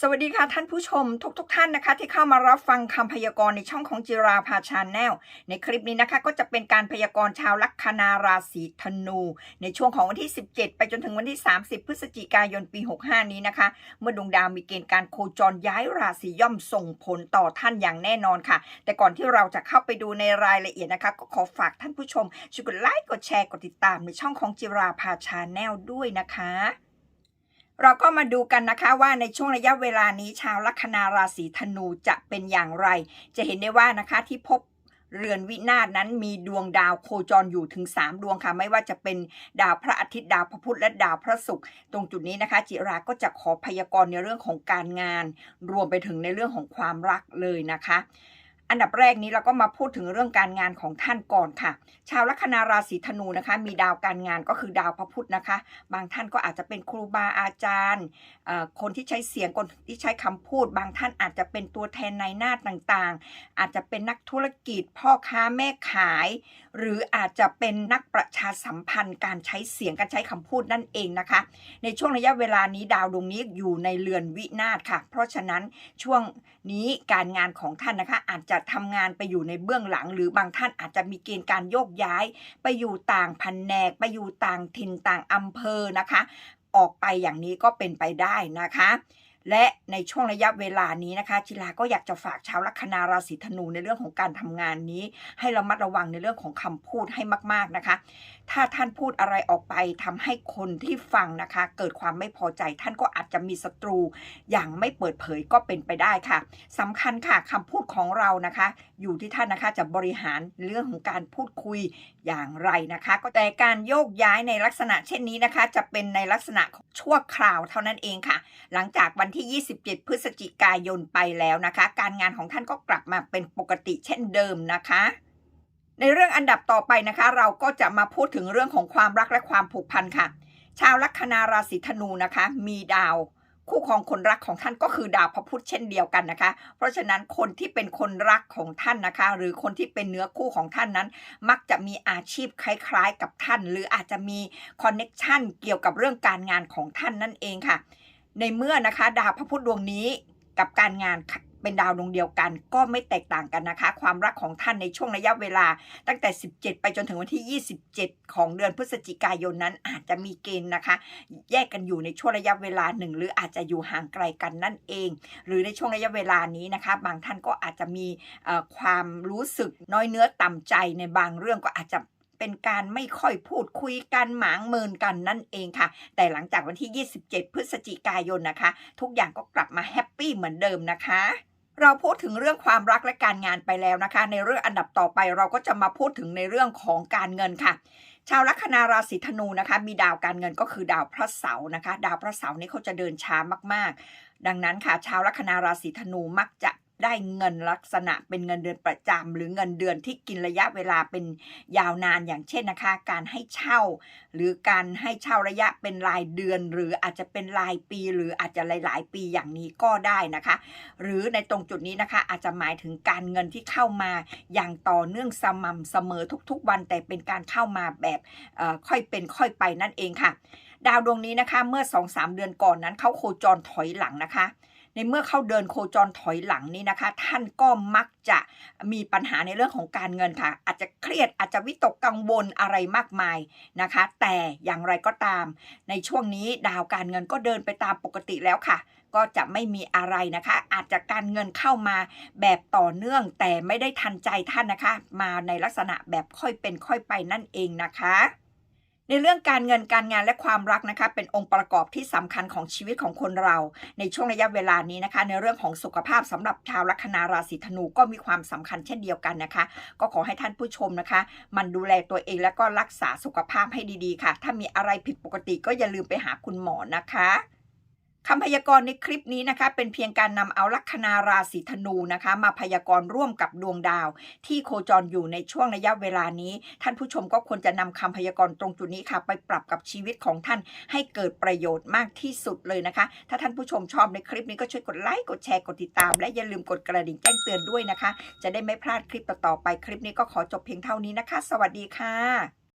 สวัสดีค่ะท่านผู้ชมทุกๆทท่านนะคะ ที่เข้ามารับฟังคำพยากรณ์ในช่องของจิราภาชาแนลในคลิปนี้นะคะก็จะเป็นการพยากรณ์ชาวลัคนาราศีธนู ในช่วงของวันที่ 17 ไปจนถึงวันที่ 30 พฤศจิกายนปี 65 นี้นะคะ เมื่อดวงดาวมีเกณฑ์การโคจรย้ายราศีย่อมส่งผลต่อท่านอย่างแน่นอนค่ะ แต่ก่อนที่เราจะเข้าไปดูในรายละเอียดนะคะ ก็ขอฝากท่านผู้ชมช่วยกดไลค์กดแชร์กดติดตามในช่องของจิราภาชาแนลด้วยนะคะ เราก็มาดูกันนะคะว่าในช่วงระยะเวลานี้ชาวลัคนาราศีธนูจะเป็นอย่างไร จะเห็นได้ว่านะคะที่พบเรือนวินาศนั้นมีดวงดาวโคจรอยู่ถึง 3 ดวงค่ะ ไม่ว่าจะเป็นดาวพระอาทิตย์ดาวพระพุธและดาวพระศุกร์ตรงจุดนี้นะคะ จิราก็จะขอพยากรณ์ในเรื่องของการงาน รวมไปถึงในเรื่องของความรักเลยนะคะ อันดับแรกนี้เราก็มาพูดถึงเรื่องการงานของท่านก่อนค่ะ ชาวลัคนาราศีธนูนะคะ มีดาวการงานก็คือดาวพระพุธนะคะ บางท่านก็อาจจะเป็นครูบาอาจารย์ คนที่ใช้เสียงคนที่ใช้คำพูด บางท่านอาจจะเป็นตัวแทนในหน้าต่างๆ อาจจะเป็นนักธุรกิจ พ่อค้าแม่ขาย หรืออาจจะเป็นนักประชาสัมพันธ์การใช้เสียงการใช้คำพูดนั่นเองนะคะ ในช่วงระยะเวลานี้ดาวดวงนี้อยู่ในเรือนวินาศค่ะ เพราะฉะนั้นช่วงนี้การงานของท่านนะคะอาจจะทำงานไปอยู่ในเบื้องหลัง หรือบางท่านอาจจะมีเกณฑ์การโยกย้าย ไปอยู่ต่างแผนก ไปอยู่ต่างถิ่นต่างอำเภอนะคะ ออกไปอย่างนี้ก็เป็นไปได้นะคะ และในช่วงระยะเวลานี้นะคะจิลาก็อยากจะฝากชาวลัคนาราศีธนูในเรื่องของการทำงานนี้ ให้ระมัดระวังในเรื่องของคำพูดให้มาก ๆนะคะ ถ้าท่านพูดอะไรออกไปทำให้คนที่ฟังนะคะ เกิดความไม่พอใจท่านก็อาจจะมีศัตรูอย่างไม่เปิดเผยก็เป็นไปได้ค่ะสำคัญค่ะคำพูดของเรานะคะ อยู่ที่ท่านนะคะจะบริหารเรื่องของการพูดคุยอย่างไรนะคะ ก็แต่การโยกย้ายในลักษณะเช่นนี้นะคะ จะเป็นในลักษณะของชั่วคราวเท่านั้นเองค่ะ หลังจากวันที่ 27 พฤศจิกายนไปแล้วนะคะ การงานของท่านก็กลับมาเป็นปกติเช่นเดิมนะคะ ในเรื่องอันดับต่อไปนะคะ เราก็จะมาพูดถึงเรื่องของความรักและความผูกพันค่ะ ชาวลัคนาราศีธนูนะคะ มีดาวคู่ครองคนรักของท่านก็คือดาวพระพุธเช่นเดียวกันนะคะ เพราะฉะนั้นคนที่เป็นคนรักของท่านนะคะ หรือคนที่เป็นเนื้อคู่ของท่านนั้น มักจะมีอาชีพคล้ายๆกับท่าน หรืออาจจะมีคอนเน็กชันเกี่ยวกับเรื่องการงานของท่านนั่นเองค่ะ ในเมื่อนะคะดาวพระพุธดวงนี้กับการงานเป็นดาวดวงเดียวกัน ก็ไม่แตกต่างกันนะคะ ความรักของท่านในช่วงระยะเวลา ตั้งแต่ 17 ไปจนถึงวันที่ 27 ของเดือนพฤศจิกายนนั้นอาจจะมีเกณฑ์นะคะ แยกกันอยู่ในช่วงระยะเวลาหนึ่งหรืออาจจะอยู่ห่างไกลกันนั่นเอง หรือในช่วงระยะเวลานี้นะคะ บางท่านก็อาจจะมีความรู้สึกน้อยเนื้อต่ำใจในบางเรื่องก็อาจจะ เป็นการไม่ค่อยพูดคุยกันหมางเมินกันนั่นเองค่ะ แต่หลังจากวันที่ 27 พฤศจิกายนนะคะ ทุกอย่างก็กลับมาแฮปปี้เหมือนเดิมนะคะเราพูดถึงเรื่องความรักและการงานไปแล้วนะคะ ในเรื่องอันดับต่อไปเราก็จะมาพูดถึงในเรื่องของการเงินค่ะ ชาวลัคนาราศีธนูนะคะ มีดาวการเงินก็คือดาวพระเสาร์นะคะ ดาวพระเสาร์นี่เขาจะเดินช้ามากๆ ดังนั้นค่ะ ชาวลัคนาราศีธนูมักจะ ได้เงินลักษณะเป็นเงินเดือนประจำหรือเงินเดือนที่กินระยะเวลาเป็นยาวนานอย่างเช่นนะคะ การให้เช่า หรือการให้เช่าระยะเป็นรายเดือน หรืออาจจะเป็นรายปี หรืออาจจะหลาย ๆ ปีอย่างนี้ก็ได้นะคะ หรือในตรงจุดนี้นะคะอาจจะหมายถึงการเงินที่เข้ามาอย่างต่อเนื่องสม่ำเสมอทุกๆ วัน แต่เป็นการเข้ามาแบบค่อยเป็นค่อยไปนั่นเองค่ะ ดาวดวงนี้นะคะเมื่อ 2-3 เดือนก่อนนั้นเขาโคจรถอยหลังนะคะ ในเมื่อเขาเดินโคจรถอยหลังนี่นะคะ ท่านก็มักจะมีปัญหาในเรื่องของการเงินค่ะ อาจจะเครียดอาจจะวิตกกังวลอะไรมากมายนะคะ แต่อย่างไรก็ตาม ในช่วงนี้ดาวการเงินก็เดินไปตามปกติแล้วค่ะก็จะไม่มีอะไรนะคะ อาจจะการเงินเข้ามาแบบต่อเนื่อง แต่ไม่ได้ทันใจท่านนะคะ มาในลักษณะแบบค่อยเป็นค่อยไปนั่นเองนะคะ ในเรื่องการเงินการงานและความรักนะคะเป็นองค์ประกอบที่สำคัญของชีวิตของคนเรา ในช่วงระยะเวลานี้นะคะ ในเรื่องของสุขภาพสำหรับชาวลัคนาราศีธนูก็มีความสำคัญเช่นเดียวกันนะคะ ก็ขอให้ท่านผู้ชมนะคะ มันดูแลตัวเองแล้วก็รักษาสุขภาพให้ดีๆค่ะ ถ้ามีอะไรผิดปกติก็อย่าลืมไปหาคุณหมอนะคะ คำพยากรณ์ในคลิปนี้นะคะ เป็นเพียงการนำเอาลัคนาราศีธนูนะคะ มาพยากรณ์ร่วมกับดวงดาว ที่โคจรอยู่ในช่วงระยะเวลานี้ ท่านผู้ชมก็ควรจะนำคำพยากรณ์ตรงจุดนี้ค่ะ ไปปรับกับชีวิตของท่านให้เกิดประโยชน์มากที่สุดเลยนะคะ ถ้าท่านผู้ชมชอบในคลิปนี้ก็ช่วยกดไลค์กดแชร์กดติดตาม และอย่าลืมกดกระดิ่งแจ้งเตือนด้วยนะคะ จะได้ไม่พลาดคลิปต่อๆไปคลิปนี้ก็ขอจบเพียงเท่านี้นะคะ สวัสดีค่ะ